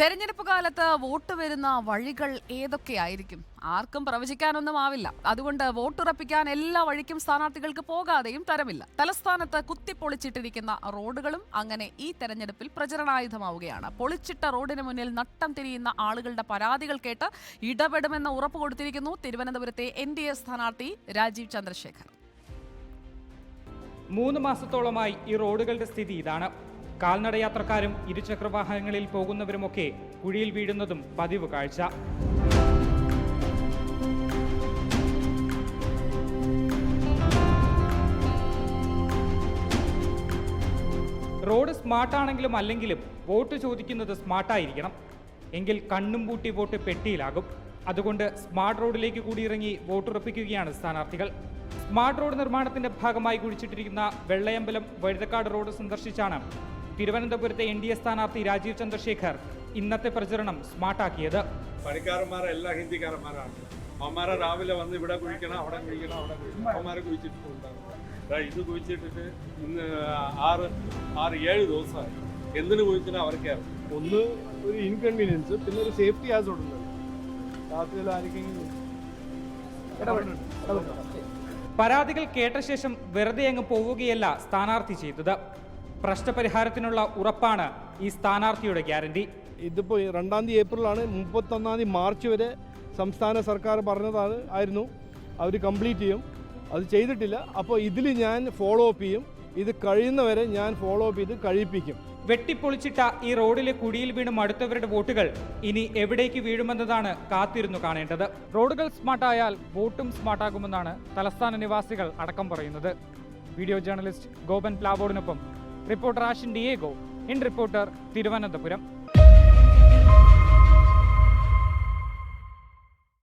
തെരഞ്ഞെടുപ്പ് കാലത്ത് വോട്ട് വരുന്ന വഴികൾ ഏതൊക്കെയായിരിക്കും? ആർക്കും പ്രവചിക്കാനൊന്നും ആവില്ല. അതുകൊണ്ട് വോട്ടുറപ്പിക്കാൻ എല്ലാ വഴിക്കും സ്ഥാനാർത്ഥികൾക്ക് പോകാതെയും തരമില്ല. തലസ്ഥാനത്ത് കുത്തിപ്പൊളിച്ചിട്ടിരിക്കുന്ന റോഡുകളും അങ്ങനെ ഈ തെരഞ്ഞെടുപ്പിൽ പ്രചരണായുധമാവുകയാണ്. പൊളിച്ചിട്ട റോഡിന് മുന്നിൽ നട്ടം തിരിയുന്ന ആളുകളുടെ പരാതികൾ കേട്ട് ഇടപെടുമെന്ന് ഉറപ്പ് കൊടുത്തിരിക്കുന്നു തിരുവനന്തപുരത്തെ എൻ ഡി എ സ്ഥാനാർത്ഥി രാജീവ് ചന്ദ്രശേഖർ. മൂന്ന് മാസത്തോളമായി ഈ റോഡുകളുടെ സ്ഥിതി ഇതാണ്. കാൽനടയാത്രക്കാരും ഇരുചക്രവാഹനങ്ങളിൽ പോകുന്നവരുമൊക്കെ കുഴിയിൽ വീഴുന്നതും പതിവ് കാഴ്ച. റോഡ് സ്മാർട്ടാണെങ്കിലും അല്ലെങ്കിലും വോട്ട് ചോദിക്കുന്നത് സ്മാർട്ടായിരിക്കണം. എങ്കിൽ കണ്ണും പൂട്ടി വോട്ട് പെട്ടിയിലാകും. അതുകൊണ്ട് സ്മാർട്ട് റോഡിലേക്ക് കൂടി ഇറങ്ങി വോട്ടുറപ്പിക്കുകയാണ് സ്ഥാനാർത്ഥികൾ. സ്മാർട്ട് റോഡ് നിർമ്മാണത്തിന്റെ ഭാഗമായി കുഴിച്ചിട്ടിരിക്കുന്ന വെള്ളയമ്പലം വഴുതക്കാട് റോഡ് സന്ദർശിച്ചാണ് തിരുവനന്തപുരത്തെ എൻ ഡി എ സ്ഥാനാർത്ഥി രാജീവ് ചന്ദ്രശേഖർ ഇന്നത്തെ പ്രചരണം സ്മാർട്ടാക്കിയത്. പണിക്കാരന്മാരെല്ലാം ഹിന്ദിക്കാരന്മാരാണ്. അവന്മാരെ രാവിലെ വന്ന് ഇവിടെ കുഴിക്കണം അവിടെ കുഴിക്കണം അവിടെ കുഴിക്കണം. അവന്മാരെ കുഴിച്ചിട്ടുണ്ടാകും ഇത് കുഴിച്ചിട്ടിട്ട് ഇന്ന് ആറ് ആറ് ഏഴ് ദിവസമായി. എന്തിനു കുഴിച്ചാൽ അവർക്ക് ഒന്ന് ഒരു ഇൻകൺവീനിയൻസ് പിന്നെ ഒരു സേഫ്റ്റി ആസ് ഉണ്ട്. രാത്രിയിൽ ഇടപെടണം പരാതികൾ കേട്ട ശേഷം വെറുതെ അങ്ങ് പോവുകയല്ല സ്ഥാനാർത്ഥി ചെയ്തത്. പ്രശ്നപരിഹാരത്തിനുള്ള ഉറപ്പാണ് ഈ സ്ഥാനാർത്ഥിയുടെ ഗ്യാരണ്ടി. ഇതിപ്പോൾ രണ്ടാം തീയതി ഏപ്രിലാണ് മുപ്പത്തൊന്നാം തീയതി മാർച്ച് വരെ സംസ്ഥാന സർക്കാർ പറഞ്ഞതാണ് ആയിരുന്നു. അവർ കംപ്ലീറ്റ് ചെയ്യും. അത് ചെയ്തിട്ടില്ല. അപ്പോൾ ഇതിൽ ഞാൻ ഫോളോ അപ്പ് ചെയ്യും. ഇത് കഴിയുന്നവരെ ഞാൻ ഫോളോ അപ്പ് ചെയ്ത് കഴിപ്പിക്കും. വെട്ടിപ്പൊളിച്ചിട്ട ഈ റോഡിലെ കുടിയിൽ വീണ് മടുത്തവരുടെ വോട്ടുകൾ ഇനി എവിടേക്ക് വീഴുമെന്നതാണ് കാത്തിരുന്നു കാണേണ്ടത്. റോഡുകൾ സ്മാർട്ടായാൽ വോട്ടും സ്മാർട്ടാകുമെന്നാണ് തലസ്ഥാന നിവാസികൾ അടക്കം പറയുന്നത്. Video journalist Gopan പ്ലാവോടിനൊപ്പം reporter Ashin Diego. In reporter Thiruvananthapuram.